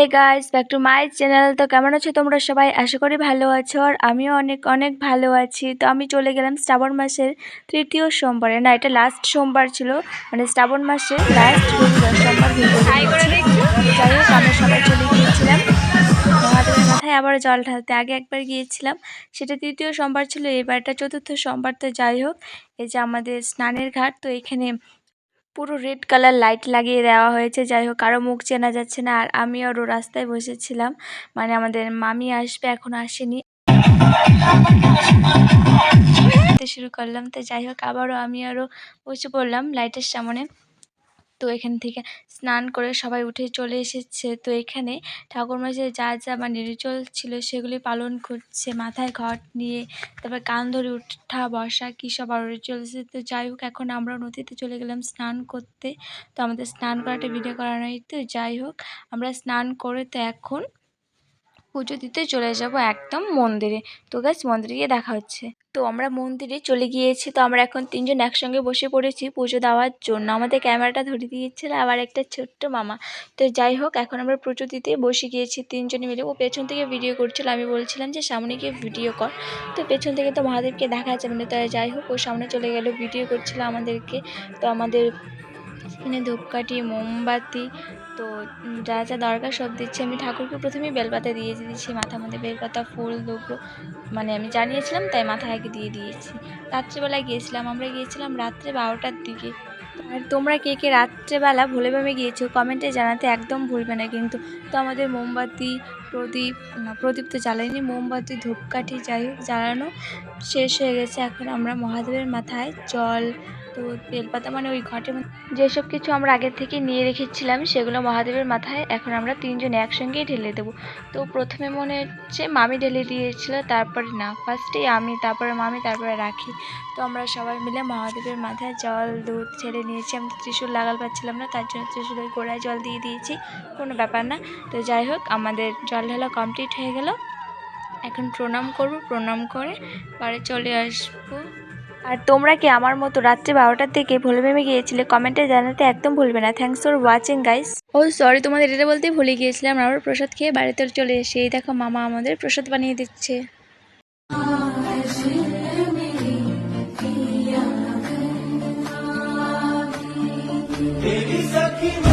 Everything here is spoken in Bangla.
Hey guys back to my channel তো কেমন আছো তোমরা সবাই? আশা করি ভালো আছো আর আমিও অনেক অনেক ভালো আছি। তো আমি চলে গেলাম শ্রাবণ মাসের তৃতীয় সোমবারে। না এটা লাস্ট সোমবার ছিল। মানে শ্রাবণ মাসের লাস্ট রবিবার সোমবার যাই হোক আমরা সবাই চলে গিয়েছিলাম। মহাদেবের মাথায় আবার জল ঢালতে আগে একবার গিয়েছিলাম। সেটা তৃতীয় সোমবার ছিল এবারটা চতুর্থ সোমবার। তো যাই হোক এই যে আমাদের স্নানের ঘাট তো এখানে পুরো রেড কালার লাইট লাগিয়ে দেওয়া হয়েছে। যাই হোক, কারও মুখ চেনা যাচ্ছে না। আর আমি আরও রাস্তায় বসেছিলাম। মানে আমাদের মামি আসবে, এখন আসেনি। শুরু করলাম। তো যাই হোক, আবারও আমি আরও বসে পড়লাম লাইটের সামনে। তো এখান থেকে স্নান করে সবাই উঠে চলে এসেছে। তো এখানে ঠাকুরমশাই যা যা মানে রিচুয়াল ছিল সেগুলি পালন করছে। মাথায় ঘট নিয়ে তারপর কান ধরে উঠা, বসা, কী সব আরও রিচুয়ালস তো যাই হোক, এখন আমরা নদীতে চলে গেলাম স্নান করতে। তো আমাদের স্নান করাটা ভিডিও করা নয় তো যাই হোক, আমরা স্নান করে তো এখন পুজো দিতে চলে যাব একদম মন্দিরে। তো গাছ মন্দিরে গিয়ে দেখা হচ্ছে। তো আমরা মন্দিরে চলে গিয়েছি। তো আমরা এখন তিনজন একসঙ্গে বসে পড়েছি পুজো দেওয়ার জন্য। আমাদের ক্যামেরাটা ধরে দিয়েছিল আবার একটা ছোট্ট মামা। তো যাই হোক, এখন আমরা পুজো দিতে বসে গিয়েছি তিনজনে মিলে। ও পেছন থেকে ভিডিও করছিল, আমি বলছিলাম যে, সামনে গিয়ে ভিডিও কর। তো পেছন থেকে তো মহাদেবকে দেখা যাবে না। তাই যাই হোক, ও সামনে চলে গেল ভিডিও করছিল আমাদেরকে। তো আমাদের এখানে ধূপকাঠি, মোমবাতি, তো যা যা দরকার সব দিচ্ছি। আমি ঠাকুরকে প্রথমেই বেলপাতা দিয়ে দিয়েছি। মাথার মধ্যে বেলপাতা, ফুল দুব্বো মানে আমি জানিয়েছিলাম, তাই মাথায় আগে দিয়ে দিয়েছি। রাত্রেবেলায় গিয়েছিলাম, আমরা গিয়েছিলাম রাত্রে বারোটার দিকে। আর তোমরা কে কে রাত্রেবেলা ভোলে ভাবে গিয়েছো, কমেন্টে জানাতে একদম ভুলবে না। কিন্তু তো আমাদের মোমবাতি, প্রদীপ প্রদীপ তো জ্বালাইনি মোমবাতি, ধূপকাঠি যাই হোক, জ্বালানো শেষ হয়ে গেছে। এখন আমরা মহাদেবের মাথায় জল তো বেলপাতা মানে ওই মধ্যে যেসব কিছু আমরা আগের থেকে নিয়ে রেখেছিলাম, সেগুলো মহাদেবের মাথায় এখন আমরা তিনজন একসঙ্গেই ঢেলে দেবো। তো প্রথমে মনে হচ্ছে মামি ঢেলে দিয়েছিল, তারপরে না। ফার্স্টেই আমি, তারপরে মামি, তারপরে রাখি। তো আমরা সবাই মিলে মহাদেবের মাথায় জল, দুধ ছেড়ে নিয়েছি। আমি ত্রিশূল লাগাল পাচ্ছিলাম না, তার জন্য ত্রিশূলের গোড়ায় জল দিয়ে দিয়েছি। কোনো ব্যাপার না। তো যাই হোক, আমাদের জল ঢালা কমপ্লিট হয়ে গেল। এখন প্রণাম করব, প্রণাম করে পরে চলে আসব। আর তোমরা কি আমার মতো রাত্রে বারোটার থেকে ভুলে ভেবে গিয়েছিলে? কমেন্টে জানাতে একদম ভুলবে না। Thanks for watching guys O sorry তোমাদের এটা বলতে ভুলে গিয়েছিলাম। আমরা প্রসাদ খেয়ে বাড়িতে চলে এসে এই দেখো মামা আমাদের প্রসাদ বানিয়ে দিচ্ছে। Baby, suck